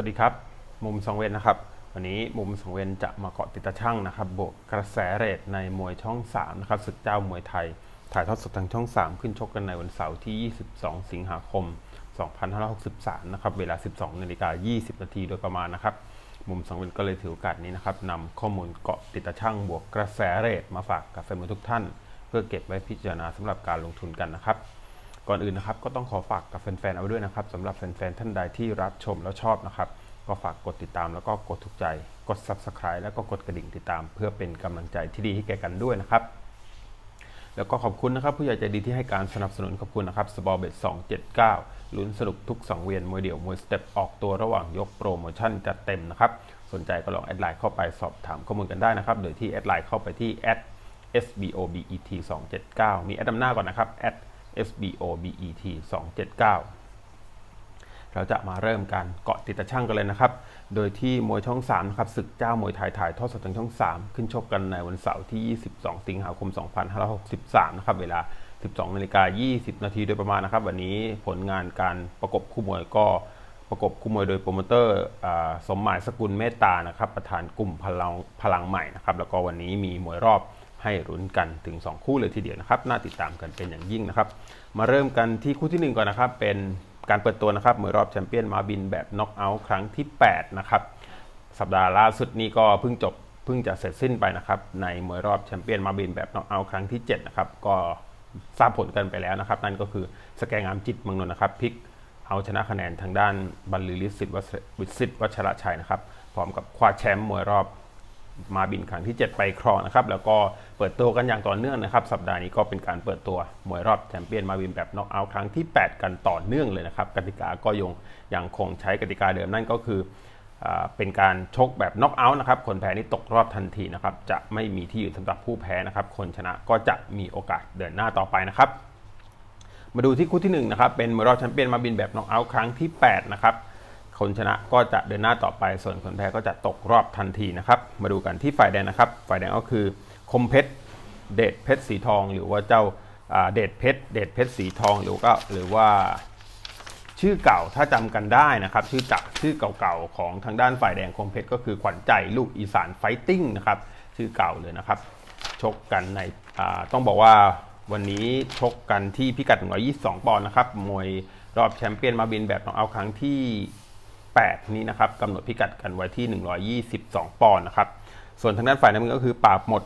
วัสดีครับ มุมสองเวนนะครับ วันนี้มุมสองเวนจะมาเกาะติดตาช่างนะครับบวกกระแสเรทในมวยช่อง3นะครับศึกเจ้ามวยไทย ถ่ายทอดสดทางช่อง 3 ขึ้นชกกันในวันเสาร์ที่ 22 สิงหาคม 2563 นะครับ เวลา 12นาฬิกา20 นาทีโดยประมาณนะครับ มุมสองเวนก็เลยถือโอกาสนี้นะครับนำข้อมูลเกาะติดตาช่างบวกกระแสเรทมาฝากกับแฟนมวยทุกท่าน เพื่อเก็บไว้พิจารณาสำหรับการลงทุนกันนะครับ ก่อนอื่นนะครับก็ต้องขอฝากกับแฟนๆเอาด้วยนะครับสำหรับแฟนๆท่านใดที่รับชมแล้วชอบนะครับ ก็ฝากกดติดตามแล้วก็กดถูกใจ กด Subscribe แล้วก็กดกระดิ่งติดตาม เพื่อเป็นกำลังใจที่ดีให้แก่กันด้วยนะครับ แล้วก็ขอบคุณนะครับ ผู้ใหญ่ใจดีที่ให้การสนับสนุนขอบคุณนะครับสบอเบต279 ลุ้นสนุกทุก 2 เวียนมวยเดี่ยวมวยสเต็ปออกตัวระหว่างยกโปรโมชั่นจัดเต็มนะครับสนใจก็ลองแอดไลน์เข้าไปสอบถามข้อมูลกันได้นะครับ โดยที่แอดไลน์เข้าไปที่ @sbobet 279มีแอดนำหน้าก่อนนะครับ @sbobet 279 เราจะมาเริ่มการเกาะติดตะช่างกันเลยนะครับ โดยที่มวยช่อง3นะครับศึกเจ้ามวยไทยถ่ายทอดสดทางช่อง 3 ขึ้นชกกันในวันเสาร์ที่ 22 สิงหาคม 2563 นะครับ เวลา 12นาฬิกา20 นาทีโดยประมาณนะครับ วันนี้ผลงานการประกบคู่มวยก็ประกบคู่มวยโดยโปรโมเตอร์อสมหมายสกุลเมตตานะครับ ประธานกลุ่มพลังพลังใหม่นะครับ แล้วก็วันนี้มีมวยรอบ ให้รุ้นกันถึง 2 คู่เลยทีเดียวนะครับ น่าติดตามกันเป็นอย่างยิ่งนะครับ มาเริ่มกันที่คู่ทีหนึ่1 ก่อนนะครับ เป็นการเปิดตัวนะครับมวยรอบแชมเปี้ยนมาบินแบบน็อกเอาท์ครั้งที่ 8 นะครับ สัปดาห์ล่าสุดนี้ก็เพิ่งจบเพิ่งจะเสร็จสิ้นไปนะครับ ในมวยรอบแชมเปี้ยนมาบินแบบน็อกเอาท์ครั้งที่7นะครับก็ทราบผลกันไปแล้วนะครับ นั่นก็คือสแกงามจิตเมืองนนท์นะครับพลิกเอาชนะคะแนนทางด้านบรรลือฤทธิ์สิทธิ์วัชวิสิทธิ์วัชระชัยนะครับพร้อมกับคว้าแชมป์มวยรอบ มาบินครั้งที่ 7 ไปครองนะครับแล้วก็เปิดตัวกันอย่างต่อเนื่องนะครับ สัปดาห์นี้ก็เป็นการเปิดตัวมวยรอบแชมเปี้ยนมาบินแบบน็อกเอาท์ครั้งที่ 8 กันต่อเนื่องเลยนะครับกติกาก็ยังยังคงใช้กติกาเดิมนั่นก็คือเป็นการชกแบบน็อกเอาท์นะครับ คนแพ้นี่ตกรอบทันทีนะครับ จะไม่มีที่อยืนสำหรับผู้แพ้นะครับ คนชนะก็จะมีโอกาสเดินหน้าต่อไปนะครับ มาดูที่คู่ที่1นะครับ เป็นมวยรอบแชมเปี้ยนมาบินแบบน็อกเอาท์ครั้งที่8นะครับ คนชนะก็จะเดินหน้าต่อไป ส่วนคนแพ้ก็จะตกรอบทันทีนะครับ มาดูกันที่ฝ่ายแดงนะครับ ฝ่ายแดงก็คือคมเพชรเดชเพชรสีทอง หรือว่าเจ้าเดชเพชรเดชเพชรสีทองหรือก็หรือว่าชื่อเก่าถ้าจำกันได้นะครับ ชื่อจักชื่อเก่าๆของทางด้านฝ่ายแดงคมเพชรก็คือขวัญใจลูกอีสานไฟติ้งนะครับชื่อเก่าเลยนะครับ ชกกันในต้องบอกว่าวันนี้ชกกันที่พิกัด 122 ปอนด์นะครับ มวยรอบแชมเปี้ยนมาบินแบบนองเอาครั้งที่ 8 นี้นะครับกำหนดพิกัดกันไว้ที่ 122 ปอนด์นะครับส่วนทางด้านฝ่ายน้ำเงินก็คือปราบหมด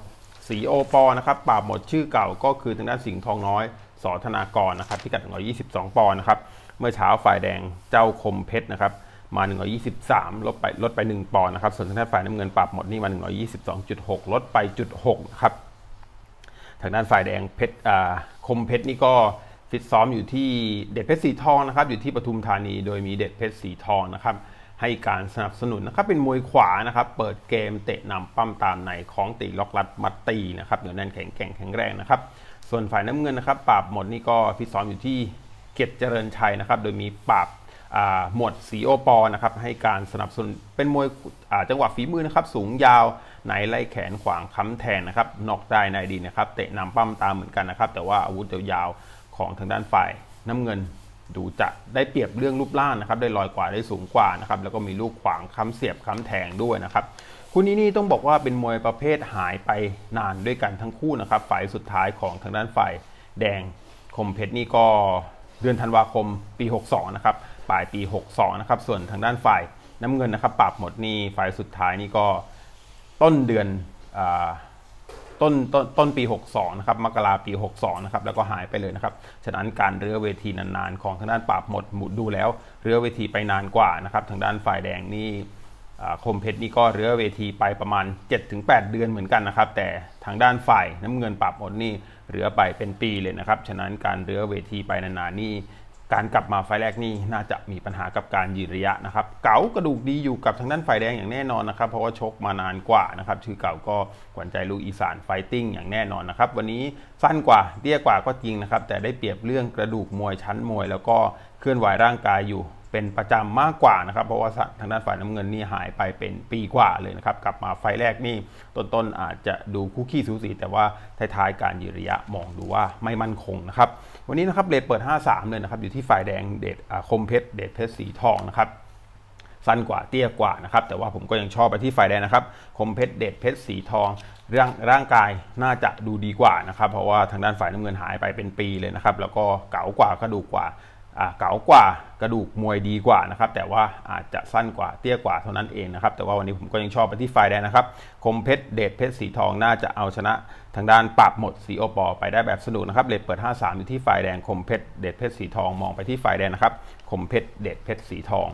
สีโอปอนะครับปราบหมดชื่อเก่าก็คือทางด้านสิงห์ทองน้อยสอธนากรนะครับพิกัด 122 ปอนด์นะครับเมื่อเช้าฝ่ายแดงเจ้าคมเพชรนะครับมา 123 ลดไปลดไป 1 ปอนด์นะครับ ส่วนทางด้านฝ่ายน้ำเงินปรับหมดนี่มา 122.6 ลดไปจุด6นะครับ ทางด้านฝ่ายแดงเพชรอ่าคมเพชรนี่ก็ ฟิตซ้อมอยู่ที่เด็ดเพชรสีทองนะครับอยู่ที่ปทุมธานีโดยมีเด็ดเพชรสีทองนะครับให้การสนับสนุนนะครับเป็นมวยขวานะครับเปิดเกมเตะนำปั้มตามในของตีล็อกรัดมัดตีนะครับเดี๋ยวแน่นแข็งแกร่งแข็งแรงนะครับส่วนฝ่ายน้ำเงินนะครับปราบหมดนี่ก็ฟิตซ้อมอยู่ที่เกียรติเจริญชัยนะครับโดยมีปราบหมดสีโอปอนะครับให้การสนับสนุนเป็นมวยจังหวะฝีมือนะครับสูงยาวไหนไล่แขนขวางค้ำแทงนะครับนอกได้ในดีนะครับเตะนำปั้มตามเหมือนกันนะครับแต่ว่าอาวุธยาว ของทางด้านฝ่ายน้ำเงินดูจะได้เปรียบเรื่องรูปร่างนะครับ ได้ลอยกว่าได้สูงกว่านะครับ แล้วก็มีลูกขวางค้ำเสียบค้ำแทงด้วยนะครับคู่นี้นี่ต้องบอกว่าเป็นมวยประเภทหายไปนานด้วยกันทั้งคู่นะครับ ฝ่ายสุดท้ายของทางด้านฝ่ายแดงคมเพชรนี่ก็เดือนธันวาคมปี 62 นะครับ ปลายปี 62 นะครับ ส่วนทางด้านฝ่ายน้ำเงินนะครับปรับหมดนี่ฝ่ายสุดท้ายนี่ก็ต้นเดือนอา ต้นต้นต้นปี 62 นะครับมกราปี 62 นะครับแล้วก็หายไปเลยนะครับฉะนั้นการเรือเวทีนานๆ ของทางด้านปราบหมดหมุดดูแล้ว เรือเวทีไปนานกว่านะครับทางด้านฝ่ายแดงนี่อ่าคมเพชรนี่ก็เรือเวทีไปประมาณ 7-8 เดือนเหมือนกันนะครับ แต่ทางด้านฝ่ายน้ำเงินปรับหมดนี่เรือไปเป็นปีเลยนะครับ ฉะนั้นการเรือเวทีไปนานๆนี่ การกลับมาไฟแรกนี่น่าจะมีปัญหากับการยืนระยะนะครับ เก๋ากระดูกดีอยู่กับทางด้านฝ่ายแดงอย่างแน่นอนนะครับ เพราะว่าชกมานานกว่านะครับชื่อเก่าก็ขวัญใจลูกอีสานไฟติ้งอย่างแน่นอนนะครับ วันนี้สั้นกว่าเตี้ยกว่าก็จริงนะครับ แต่ได้เปรียบเรื่องกระดูกมวยชั้นมวย แล้วก็เคลื่อนไหวร่างกายอยู่เป็นประจำมากกว่านะครับ เพราะว่าทางด้านฝ่ายน้ำเงินนี่หายไปเป็นปีกว่าเลยนะครับ กลับมาไฟแรกนี่ต้นๆอาจจะดูคู่ขี้สูสีแต่ว่าท้ายๆการยืนระยะมองดูว่าไม่มั่นคงนะครับ วันนี้นะครับเลทเปิด 5-3 เลยนะครับ อยู่ที่ฝ่ายแดงเดทอ่าคมเพชรเดทเพชรสีทองนะครับสั้นกว่าเตี้ยกว่านะครับแต่ว่าผมก็ยังชอบไปที่ฝ่ายแดงนะครับ คมเพชรเดชเพชรสีทองร่างร่างกายน่าจะดูดีกว่านะครับ เพราะว่าทางด้านฝ่ายน้ำเงินหายไปเป็นปีเลยนะครับ แล้วก็เก๋ากว่ากระดูกกว่า เก๋ากว่ากระดูกมวยดีกว่านะครับแต่ว่าอาจจะสั้นกว่าเตี้ยกว่าเท่านั้นเองนะครับแต่ว่าวันนี้ผมก็ยังชอบไปที่ฝ่ายแดงนะครับคมเพชรเดชเพชรสีทองน่าจะเอาชนะทางด้านปรับหมดสีโอปอไปได้แบบสนุกนะครับเลทเปิด 53 อยู่ที่ฝ่ายแดงคมเพชรเดชเพชรสีทองมองไปที่ฝ่ายแดงนะครับคมเพชรเดชเพชรสีทอง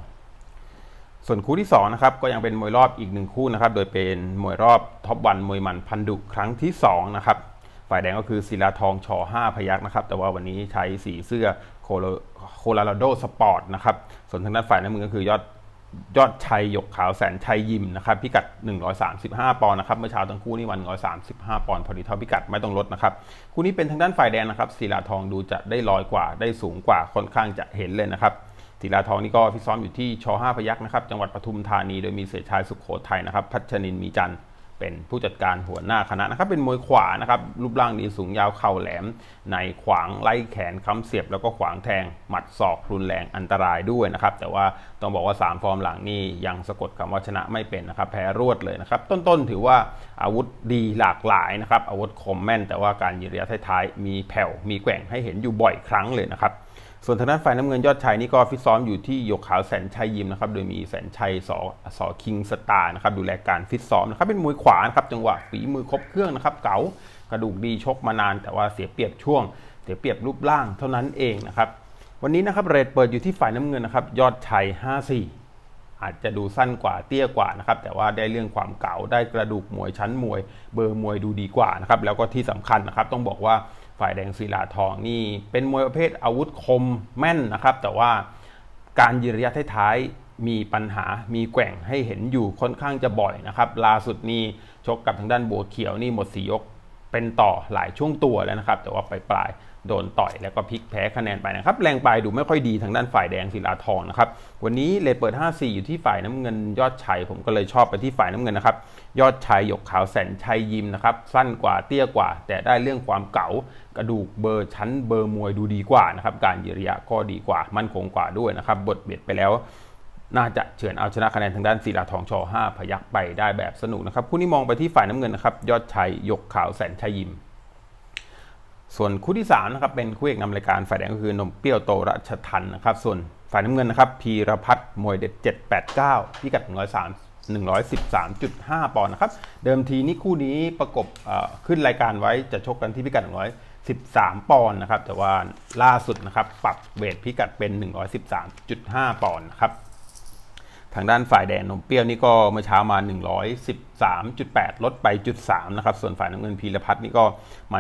ส่วนคู่ที่2นะครับก็ยังเป็นมวยรอบอีกหนึ่งคู่นะครับโดยเป็นมวยรอบท็อปวันมวยมันพันดุครั้งที่2นะครับ ฝ่ายแดงก็คือศิลาทองชอ5พยักนะครับ แต่ว่าวันนี้ใช้สีเสื้อโคโลโคลาราโดสปอร์ตนะครับ ส่วนทางด้านฝ่ายน้ำมือก็คือยอดยอดชัยหยกขาวแสนชัยยิมนะครับพิกัด 135 ปอนด์นะครับเมื่อเช้าทั้งคู่นี่วัน 135 ปอนด์พอดีเท่าพิกัดไม่ต้องลดนะครับคู่นี้เป็นทางด้านฝ่ายแดงนะครับศิลาทองดูจะได้ลอยกว่าได้สูงกว่าค่อนข้างจะเห็นเลยนะครับศิลาทองนี่ก็ฟิตซ้อมอยู่ที่ช5พยักนะครับจังหวัดปทุมธานีโดยมีเสยชายสุขโขทัยนะครับพัชนินมีจันทร์ เป็นผู้จัดการหัวหน้าคณะนะครับเป็นมวยขวานะครับรูปร่างดีสูงยาวเข่าแหลม ในขวางไล่แขนค้ำเสียบ แล้วก็ขวางแทงหมัดศอกรุนแรงอันตรายด้วยนะครับแต่ว่าต้องบอกว่า 3 ฟอร์มหลังนี่ยังสะกดคำว่าชนะไม่เป็นนะครับแพ้รวดเลยนะครับต้นๆถือว่าอาวุธดีหลากหลายนะครับอาวุธคมแม่น แต่ว่าการยืนระยะท้ายๆมีแผ่วมีแกว่งให้เห็นอยู่บ่อยครั้งเลยนะครับ ส่วนทางด้านฝ่ายน้ำเงินยอดชัยนี่ก็ฟิตซ้อมอยู่ที่หยกขาวแสนชัยยิมนะครับ โดยมีแสนชัยสอสอคิงสตาร์นะครับดูแลการฟิตซ้อมนะครับเป็นมวยขวานะครับจังหวะฝีมือครบเครื่องนะครับ เก๋ากระดูกดีชกมานาน แต่ว่าเสียเปรียบช่วง เสียเปรียบรูปร่างเท่านั้นเองนะครับวันนี้นะครับเรทเปิดอยู่ที่ฝ่ายน้ำเงินนะครับยอดชัย 54 อาจจะดูสั้นกว่าเตี้ยกว่านะครับแต่ว่าได้เรื่องความเก่าได้กระดูกมวยชั้นมวย เบอร์มวยดูดีกว่านะครับแล้วก็ที่สำคัญนะครับต้องบอกว่า ฝ่ายแดงศิลาทองนี่เป็นมวยประเภทอาวุธคมแม่นนะครับ แต่ว่าการยืนระยะท้ายๆมีปัญหา มีแกว่งให้เห็นอยู่ค่อนข้างจะบ่อยนะครับล่าสุดนี้ชกกับทางด้านบัวเขียวนี่หมดสียกเป็นต่อหลายช่วงตัวแล้วนะครับ แต่ว่าปลายๆ โดนต่อยแล้วก็พลิกแพ้คะแนนไปนะครับ แรงปลายดูไม่ค่อยดีทางด้านฝ่ายแดงศิลาทองนะครับ วันนี้เลทเปิด 54 อยู่ที่ฝ่ายน้ำเงินยอดชัย ผมก็เลยชอบไปที่ฝ่ายน้ำเงินนะครับ ยอดชัยหยกขาวแสนชัยยิมนะครับ สั้นกว่าเตี้ยกว่า แต่ได้เรื่องความเก๋ากระดูกเบอร์ชั้นเบอร์มวยดูดีกว่านะครับ การยืระยะก็ดีกว่า มั่นคงกว่าด้วยนะครับ บทเบียดไปแล้วน่าจะเฉือนเอาชนะคะแนนทางด้านศิลาทองช5พยักไปได้แบบสนุกนะครับคู่นี้มองไปที่ฝ่ายน้ำเงินนะครับ ยอดชัยหยกขาวแสนชัยยิม ส่วนคู่ที่3นะครับเป็นคู่เอกนำรายการฝ่ายแดงก็คือนมเปรี้ยวโตรัชทันนะครับ ส่วนฝ่ายน้ำเงินนะครับพีรพัฒน์มวยเด็ด 789พิกัด103 113.5 ปอนด์นะครับ เดิมทีนี้คู่นี้ประกบขึ้นรายการไว้จะชกกันที่พิกัด 113 ปอนด์นะครับ แต่ว่าล่าสุดนะครับ ปรับเวทพิกัดเป็น 113.5 ปอนด์นะครับ ทางด้านฝ่ายแดงนมเปรี้ยวนี่ก็เมื่อเช้ามา 113.8 ลดไปจุด3นะครับ ส่วนฝ่ายน้ำเงินพีรพัฒน์นี่ก็มา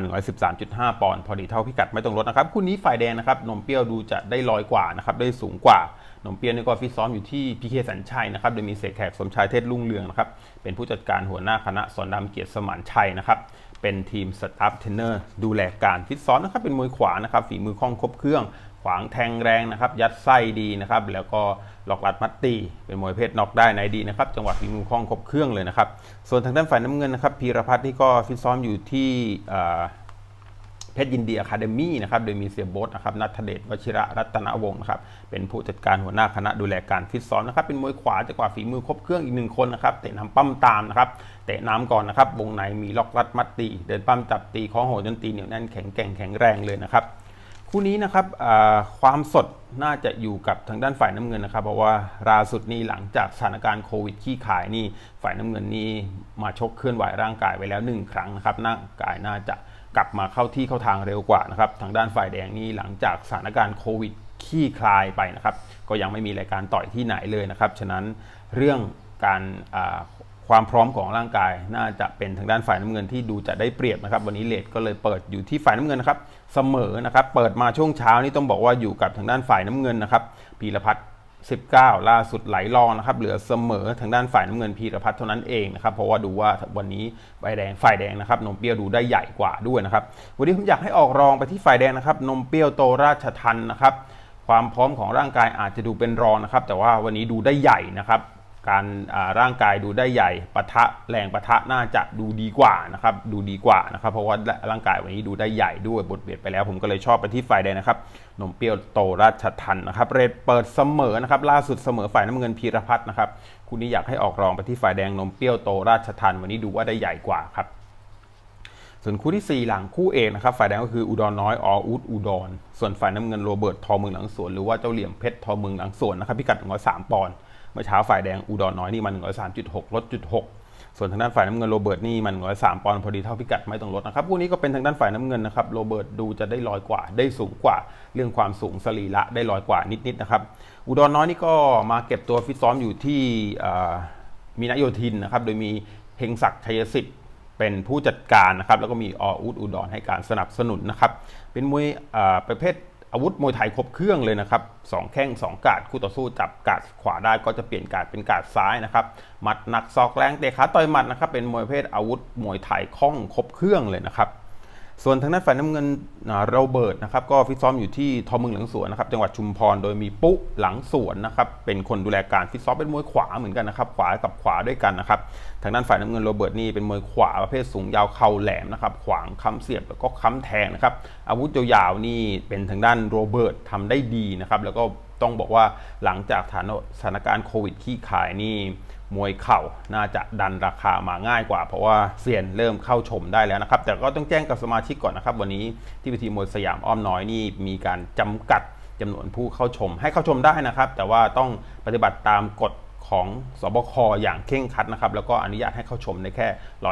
113.5 ปอนด์พอดีเท่าพิกัดไม่ต้องลดนะครับ คู่นี้ฝ่ายแดงนะครับนมเปรี้ยวดูจะได้ลอยกว่านะครับ ได้สูงกว่านมเปี้ยวนี่ก็ฟิตซ้อมอยู่ที่พีเคสัญชัยนะครับ โดยมีเสกแขกสมชายเทศรุ่งเรืองนะครับ เป็นผู้จัดการหัวหน้าคณะสอนดำเกียรติสมานชัยนะครับ เป็นทีมสตาฟเทรนเนอร์ดูแลการฟิตซ้อมนะครับ เป็นมวยขวานะครับ ฝีมือคล่องครบเครื่อง ขวางแทงแรงนะครับ ยัดไส้ดีนะครับ แล้วก็หลอกลัดมัดตี เป็นมวยเพศน็อกได้ในดีนะครับ จังหวะฝีมือคล่องครบเครื่องเลยนะครับ ส่วนทางด้านฝ่ายน้ำเงินนะครับพีรพัฒน์นี่ก็ฟิตซ้อมอยู่ที่เพชรยินดีอะคาเดมี่นะครับ โดยมีเสียโบสนะครับนัทเดชวชิระรัตนวงศ์นะครับ เป็นผู้จัดการหัวหน้าคณะดูแลการฟิตซ้อมนะครับ เป็นมวยขวาจังหวะฝีมือครบเครื่องอีกหนึ่งคนนะครับ เตะน้ำปั้มตามนะครับ เตะน้ำก่อนนะครับ วงในมีล็อกรัดมัดตี เดินปั้มจับตีคล้อโหดจนตีเหนียวแน่นแข็งแกร่งแข็งแรงเลยนะครับ คู่นี้นะครับความสดน่าจะอยู่กับทางด้านฝ่ายน้ำเงินนะครับ เพราะว่าล่าสุดนี้หลังจากสถานการณ์โควิดขี้ขายนี่ฝ่ายน้ำเงินนี่มาชกเคลื่อนไหวร่างกายไว้แล้วหนึ่งครั้งนะครับร่างกายน่าจะกลับมาเข้าที่เข้าทางเร็วกว่านะครับทางด้านฝ่ายแดงนี่หลังจากสถานการณ์โควิดขี้คลายไปนะครับ ก็ยังไม่มีรายการต่อยที่ไหนเลยนะครับ ฉะนั้นเรื่องการความพร้อมของร่างกายน่าจะเป็นทางด้านฝ่ายน้ำเงินที่ดูจะได้เปรียบนะครับ วันนี้เลทก็เลยเปิดอยู่ที่ฝ่ายน้ำเงินนะครับ เสมอนะครับ เปิดมาช่วงเช้านี่ต้องบอกว่าอยู่กับทางด้านฝ่ายน้ำเงินนะครับพีรพัฒน์19 ล่าสุดไหลรองนะครับ เหลือเสมอทางด้านฝ่ายน้ำเงินพีรพัฒน์เท่านั้นเองนะครับ เพราะว่าดูว่าวันนี้ใบแดงฝ่ายแดงนะครับนมเปรี้ยวดูได้ใหญ่กว่าด้วยนะครับ วันนี้ผมอยากให้ออกรองไปที่ฝ่ายแดงนะครับ นมเปรี้ยวโตราชทันนะครับ ความพร้อมของร่างกายอาจจะดูเป็นรองนะครับ แต่ว่าวันนี้ดูได้ใหญ่นะครับ การร่างกายดูได้ใหญ่ปะทะแรงปะทะน่าจะดูดีกว่านะครับดูดีกว่านะครับ เพราะว่าร่างกายวันนี้ดูได้ใหญ่ด้วยบทเบียดไปแล้ว ผมก็เลยชอบไปที่ฝ่ายแดงนะครับนมเปรี้ยวโตราชทันนะครับ เรทเปิดเสมอนะครับ ล่าสุดเสมอฝ่ายน้ำเงินพีรพัฒน์นะครับคู่นี้อยากให้ออกรองไปที่ฝ่ายแดงนมเปรี้ยวโตราชทันวันนี้ดูว่าได้ใหญ่กว่าครับส่วนคู่ที่ 4 หลังคู่เอกนะครับฝ่ายแดงก็คืออุดรน้อยออุดอุดร ส่วนฝ่ายน้ำเงินโรเบิร์ตทอเมืองหลังสวนหรือว่าเจ้าเหลี่ยมเพชรทอเมืองหลังสวนนะครับพิกัด103ปอนด์ เมื่อเช้าฝ่ายแดงอุดรน้อยนี่มัน103.6ลดจุด6ส่วนทางด้านฝ่ายน้ำเงินโรเบิร์ตนี่มัน103ปอนด์พอดีเท่าพิกัดไม่ต้องลดนะครับคู่นี้ก็เป็นทางด้านฝ่ายน้ำเงินนะครับโรเบิร์ตดูจะได้ลอยกว่าได้สูงกว่า เรื่องความสูงสรีระได้ลอยกว่านิดๆนะครับอุดรน้อยนี่ก็มาเก็บตัวฟิตซ้อมอยู่ที่มีนโยธินนะครับโดยมีเฮงศักดิ์ชัยสิทธิ์เป็นผู้จัดการนะครับแล้วก็มีออุดอุดรให้การสนับสนุนนะครับเป็นมวยประเภท อาวุธมวยไทยครบเครื่องเลยนะครับสองแข้งสองกาดคู่ต่อสู้จับกาดขวาได้ก็จะเปลี่ยนกาดเป็นกาดซ้ายนะครับหมัดหนักซอกแรงเตะขาต่อยหมัดนะครับเป็นมวยเพศอาวุธมวยไทยคล่องครบเครื่องเลยนะครับ ส่วนทางด้านฝ่ายน้ำเงินอ่าโรเบิร์ตนะครับก็ฟิตซ้อมอยู่ที่ทอมึงหลังสวนนะครับจังหวัดชุมพรโดยมีปุ๊หลังสวนนะครับเป็นคนดูแลการฟิตซ้อมเป็นมวยขวาเหมือนกันนะครับขวากับขวาด้วยกันนะครับทางด้านฝ่ายน้ำเงินโรเบิร์ตนี่เป็นมวยขวาประเภทสูงยาวเข่าแหลมนะครับขวางค้ำเสียบแล้วก็ค้ำแทงนะครับอาวุธยาวๆนี่เป็นทางด้านโรเบิร์ตทำได้ดีนะครับแล้วก็ต้องบอกว่าหลังจากสถานการณ์โควิดขี้ขายนี่ มวยเข่าน่าจะดันราคามาง่ายกว่า เพราะว่าเซียนเริ่มเข้าชมได้แล้วนะครับ แต่ก็ต้องแจ้งกับสมาชิกก่อนนะครับ วันนี้ที่พิธีมวยสยามอ้อมน้อยนี่มีการจำกัดจำนวนผู้เข้าชม ให้เข้าชมได้นะครับ แต่ว่าต้องปฏิบัติตามกฎของสบคอย่างเคร่งครัดนะครับ แล้วก็อนุญาตให้เข้าชมได้แค่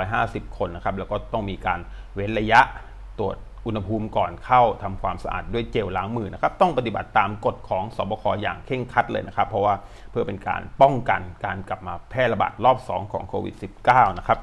150 คนนะครับ แล้วก็ต้องมีการเว้นระยะตรวจ อุณหภูมิก่อนเข้าทำความสะอาดด้วยเจลล้างมือนะครับต้องปฏิบัติตามกฎของสบคอย่างเคร่งครัดเลยนะครับ เพราะว่าเพื่อเป็นการป้องกันการกลับมาแพร่ระบาดรอบ 2 ของโควิด -19 นะครับ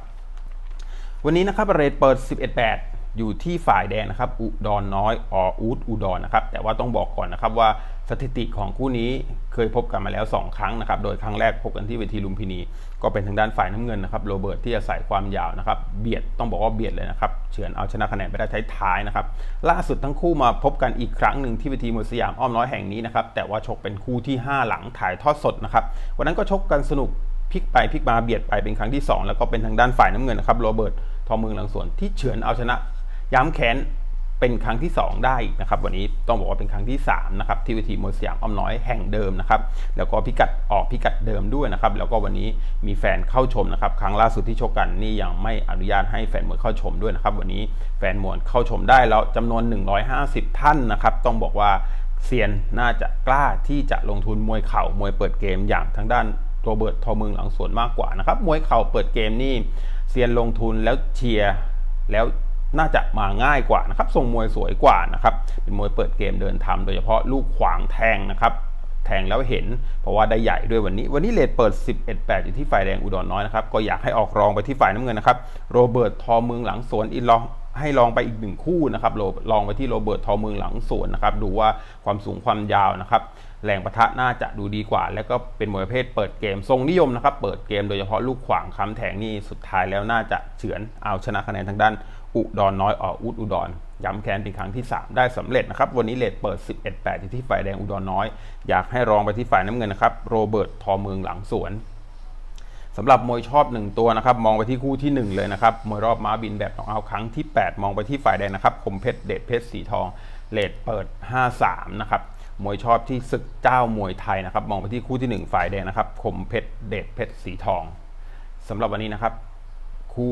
วันนี้นะครับเรทเปิด 11-8 อยู่ที่ฝ่ายแดงนะครับ อุดรน้อยออูดอุดรนะครับ แต่ว่าต้องบอกก่อนนะครับว่าสถิติของคู่นี้เคยพบกันมาแล้ว 2 ครั้งนะครับ โดยครั้งแรกพบกันที่เวทีลุมพินี ก็เป็นทางด้านฝ่ายน้ำเงินนะครับ โรเบิร์ตที่อาศัยความยาวนะครับ เบียด ต้องบอกว่าเบียดเลยนะครับ เฉือนเอาชนะคะแนนไปได้ท้ายๆนะครับ ล่าสุดทั้งคู่มาพบกันอีกครั้งหนึ่งที่เวทีมวยสยามอ้อมน้อยแห่งนี้นะครับ แต่ว่าชกเป็นคู่ที่ 5 หลังถ่ายทอดสดนะครับ วันนั้นก็ชกกันสนุกพลิกไปพลิกมาเบียดไปเป็นครั้งที่ 2 แล้วก็เป็นทางด้านฝ่ายน้ำเงินนะครับ โรเบิร์ตทอมือหลังสวนที่เฉือนเอาชนะ ย้ำแค้นเป็นครั้งที่ 2 ได้อีกนะครับ วันนี้ต้องบอกว่าเป็นครั้งที่3นะครับที่เวทีมวยสยามอ้อมน้อยแห่งเดิมนะครับแล้วก็พิกัดออกพิกัดเดิมด้วยนะครับแล้วก็วันนี้มีแฟนเข้าชมนะครับ ครั้งล่าสุดที่ชกกันนี่ยังไม่อนุญาตให้แฟนมวยเข้าชมด้วยนะครับ วันนี้แฟนมวยเข้าชมได้แล้วจำนวน 150 ท่านนะครับต้องบอกว่าเซียนน่าจะกล้าที่จะลงทุนมวยเข่ามวยเปิดเกมอย่างทางด้านโรเบิร์ตทอมึงหลังสวนมากกว่านะครับมวยเข่าเปิดเกมนี่เซียนลงทุนแล้วเชียร์แล้ว น่าจะมาง่ายกว่านะครับทรงมวยสวยกว่านะครับเป็นมวยเปิดเกมเดินทำโดยเฉพาะลูกขวางแทงนะครับแทงแล้วเห็น เพราะว่าได้ใหญ่ด้วยวันนี้ วันนี้เลทเปิด 11-8 อยู่ที่ฝ่ายแดงอุดรน้อยนะครับ ก็อยากให้ออกรองไปที่ฝ่ายน้ำเงินนะครับ โรเบิร์ตทอเมืองหลังสวนอีลองให้ลองไปอีกหนึ่งคู่นะครับลองไปที่โรเบิร์ตทอเมืองหลังสวนนะครับ ดูว่าความสูงความยาวนะครับ แรงประทะน่าจะดูดีกว่า แล้วก็เป็นมวยประเภทเปิดเกมทรงนิยมนะครับ เปิดเกมโดยเฉพาะลูกขวางค้ำแทงนี่สุดท้ายแล้วน่าจะเฉือนเอาชนะคะแนนทางด้าน อุดรน้อยออุดอุดรย้ำแค้นเป็นครั้งที่ 3 ได้สำเร็จนะครับ วันนี้เลทเปิด 11-8อยู่ที่ฝ่ายแดงอุดรน้อย อยากให้รองไปที่ฝ่ายน้ำเงินนะครับโรเบิร์ตทอเมืองหลังสวนสำหรับมวยชอบ 1 ตัวนะครับ มองไปที่คู่ที่ 1 เลยนะครับ มวยรอบม้าบินแบบนอกเอาครั้งที่ 8 มองไปที่ฝ่ายแดงนะครับคมเพชรเดชเพชรสีทองเลดเปิด 5-3 นะครับมวยชอบที่ศึกเจ้ามวยไทยนะครับ มองไปที่คู่ที่ 1 ฝ่ายแดงนะครับคมเพชรเดชเพชรสีทองสำหรับวันนี้นะครับ คู่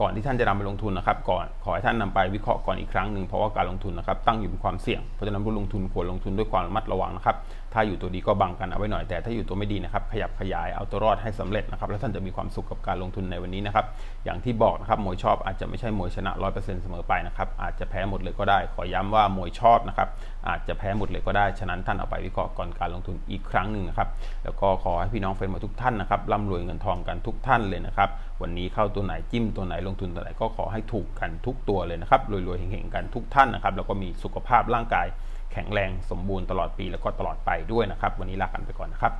ก่อนที่ท่านจะนำไปลงทุนนะครับก่อนขอให้ท่านนำไปวิเคราะห์ก่อนอีกครั้งหนึ่งเพราะว่าการลงทุนนะครับตั้งอยู่บนความเสี่ยงเพราะฉะนั้นผู้ลงทุนควรลงทุนด้วยความระมัดระวังนะครับ ถ้าอยู่ตัวดีก็บังกันเอาไว้หน่อยแต่ถ้าอยู่ตัวไม่ดีนะครับขยับขยายเอาตัวรอดให้สำเร็จนะครับแล้วท่านจะมีความสุขกับการลงทุนในวันนี้นะครับอย่างที่บอกนะครับมวยชอบอาจจะไม่ใช่มวยชนะ 100%เสมอไปนะครับอาจจะแพ้หมดเลยก็ได้ ขอย้ำว่ามวยชอบนะครับอาจจะแพ้หมดเลยก็ได้ ฉะนั้นท่านเอาไปวิเคราะห์ก่อนการลงทุนอีกครั้งหนึ่งนะครับแล้วก็ขอให้พี่น้องแฟนมวยทุกท่านนะครับร่ำรวยเงินทองกันทุกท่านเลยนะครับวันนี้เข้าตัวไหนจิ้มตัวไหนลงทุนตัวไหนก็ขอให้ถูกกันทุกตัวเลยนะครับรวยๆเฮงๆกันทุกท่านนะครับแล้วก็มีสุขภาพร่างกาย แข็งแรงสมบูรณ์ตลอดปีแล้วก็ตลอดไปด้วยนะครับ วันนี้ลากันไปก่อนนะครับ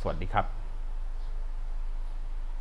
สวัสดีครับ